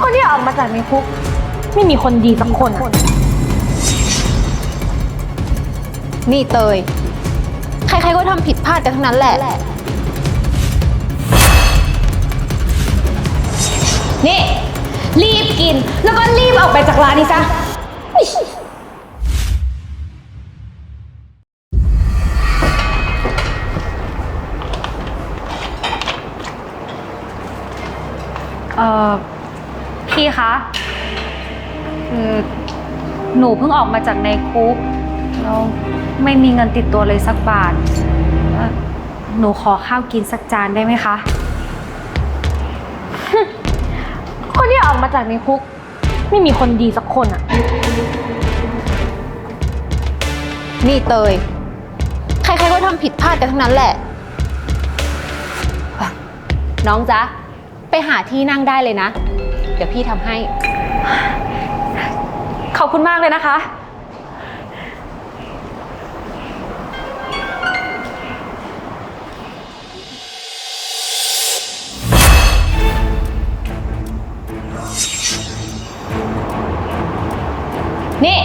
คนที่ออกมาจากในคุก ไม่มีคนดีสักคนอะนี่เตย ใครๆก็ทำผิดพลาดกันทั้งนั้นแหละ นี่ รีบกินแล้วก็รีบออกไปจากร้านนี้ซะ พี่คะคือหนูเพิ่งออกมาจากในคุกแล้วไม่มีเงินติดตัวเลยสักบาทเอ่อหนูขอข้าวกินสักจานได้ไหมคะ คนที่ออกมาจากในคุก ไม่มีคนดีสักคนอะนี่เตย ใครๆก็ทำผิดพลาดกันทั้งนั้นแหละอะน้องจ๊ะ ไปหาที่นั่งได้เลยนะ เดี๋ยวพี่ทำให้ ขอบคุณมากเลยนะคะ นี่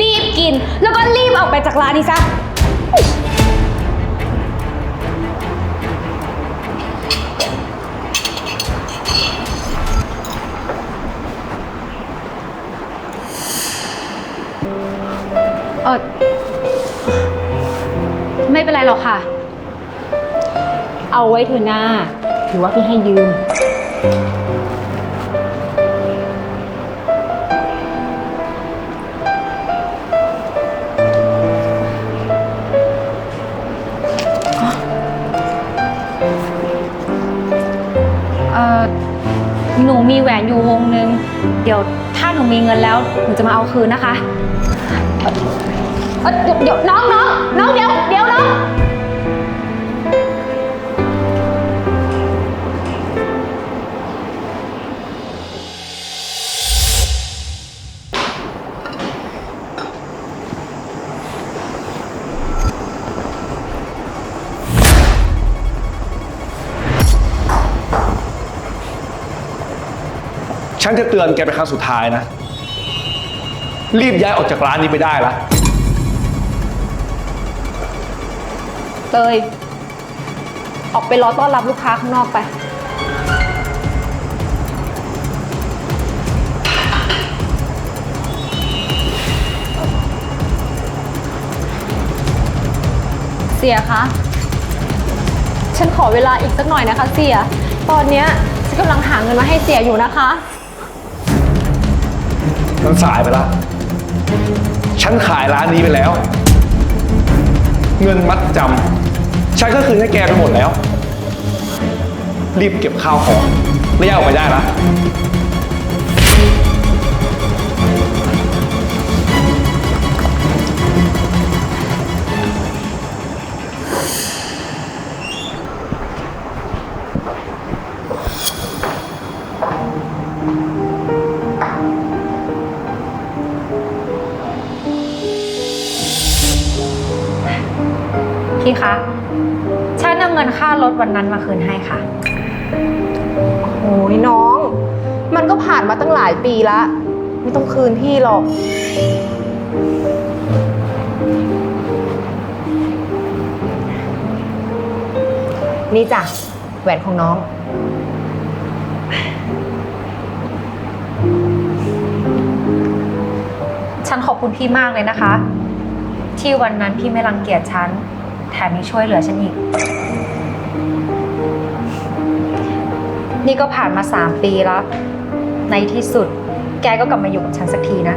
รีบกินแล้วก็รีบออกไปจากร้านนี้ซะ เออไม่เป็นไรหรอกค่ะ เอาไว้เถอหน้า ถือว่าพี่ให้ยืม เออหนูมีแหวนอยู่วงนึง เดี๋ยวถ้าหนูมีเงินแล้ว หนูจะมาเอาคืนนะคะ เอ่อเดี๋ยวเดี๋ยวน้องน้องน้องเดี๋ยวเดี๋ยวน้องฉันจะเตือนแกเป็นครั้งสุดท้ายนะ รีบย้ายออกจากร้านนี้ไปได้ละ เตย ออกไปรอต้อนรับลูกค้าข้างนอกไป เสียคะ ฉันขอเวลาอีกสักหน่อยนะคะ เสีย ตอนเนี้ยฉันกำลังหาเงินมาให้เสียอยู่นะคะ มันสายไปล้วฉันขายร้านนี้ไปแล้ว เงินมัดจำฉันก็คืนให้แกไปหมดแล้ว รีบเก็บข้าวของแล้วย้ายออกไปได้ละ คะฉันเอาเงินค่ารถวันนั้นมาคืนให้ค่ะ โอ้ยน้อง มันก็ผ่านมาตั้งหลายปีละ ไม่ต้องคืนพี่หรอก นี่จ้ะ แหวนของน้อง ฉันขอบคุณพี่มากเลยนะคะ ที่วันนั้นพี่ไม่รังเกียจฉัน แถมยังช่วยเหลือฉันอีก นี่ก็ผ่านมาสามปีแล้ว ในที่สุด แกก็กลับมาอยู่กับฉันสักทีนะ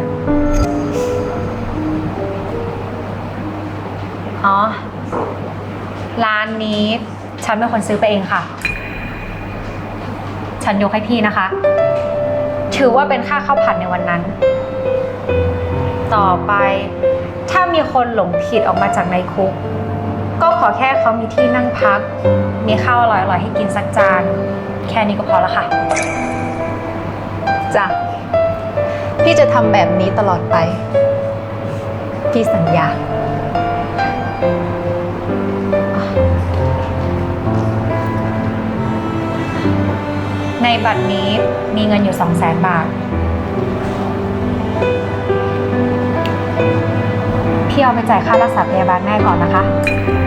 อ๋อ ร้านนี้ฉันเป็นคนซื้อไปเองค่ะ ฉันยกให้พี่นะคะ ถือว่าเป็นค่าข้าวผัดในวันนั้น ต่อไป ถ้ามีคนหลงผิดออกมาจากในคุก ก็ขอแค่เขามีที่นั่งพัก มีข้าวอร่อยๆให้กินสักจาน แค่นี้ก็พอละค่ะ จ้ะ พี่จะทำแบบนี้ตลอดไป พี่สัญญา ในในบัตรนี้มีเงินอยู่ 2 0 0 0 0 0 บาท พี่เอาไปจ่ายค่ารักษาพยาบาลแม่ก่อนนะคะไ